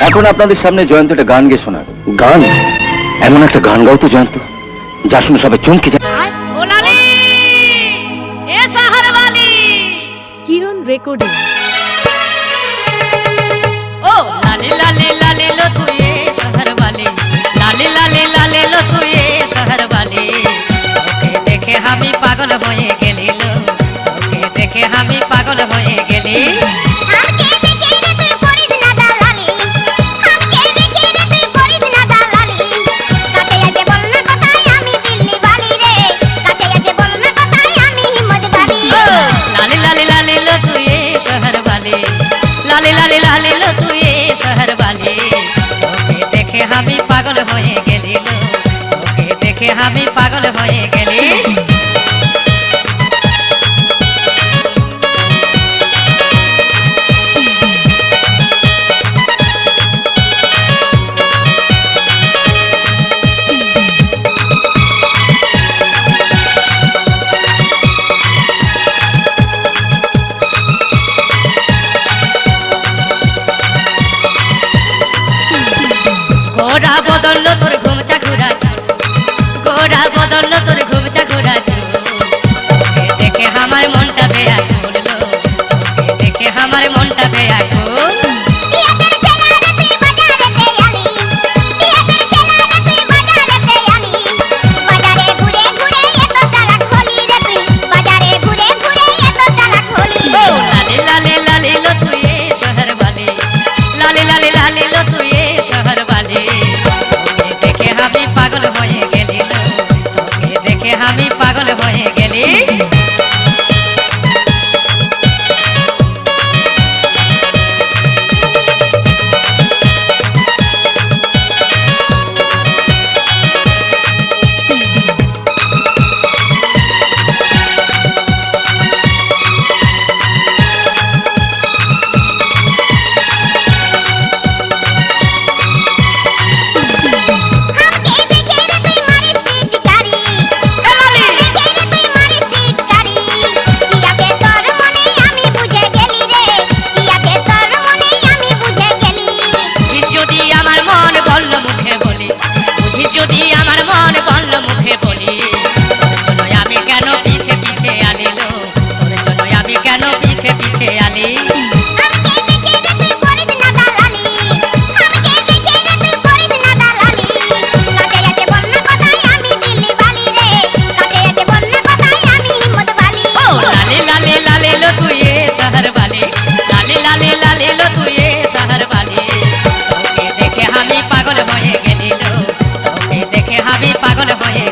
এখন আপনাদের সামনে জয়ন্ত একটা গান গিয়ে শোনাবে। গান? এমন একটা গান গাও তো জয়ন্ত যা শুনে সবাই চমকে যায়। কিরণ রেকর্ডিং। ও লালে লালে লালে দেখে আমি পাগল হয়ে গেলিল দেখে আমি পাগল হয়ে গেলি। আমি পাগল হয়ে গেলি লোকে দেখে আমি পাগল হয়ে গেলি। গোরা বদল তোর ঘুমচা ঘোরা গোরা বদল তোর ঘুমচা ঘোরা দেখে আমার মনটা বেয়া করল। দেখে আমার মনটা বেয়া করল। পাগল হয়ে গেলি তোকে দেখে আমি পাগল হয়ে গেলি। কেন পিছে পিছে আলি। পাগল হয়ে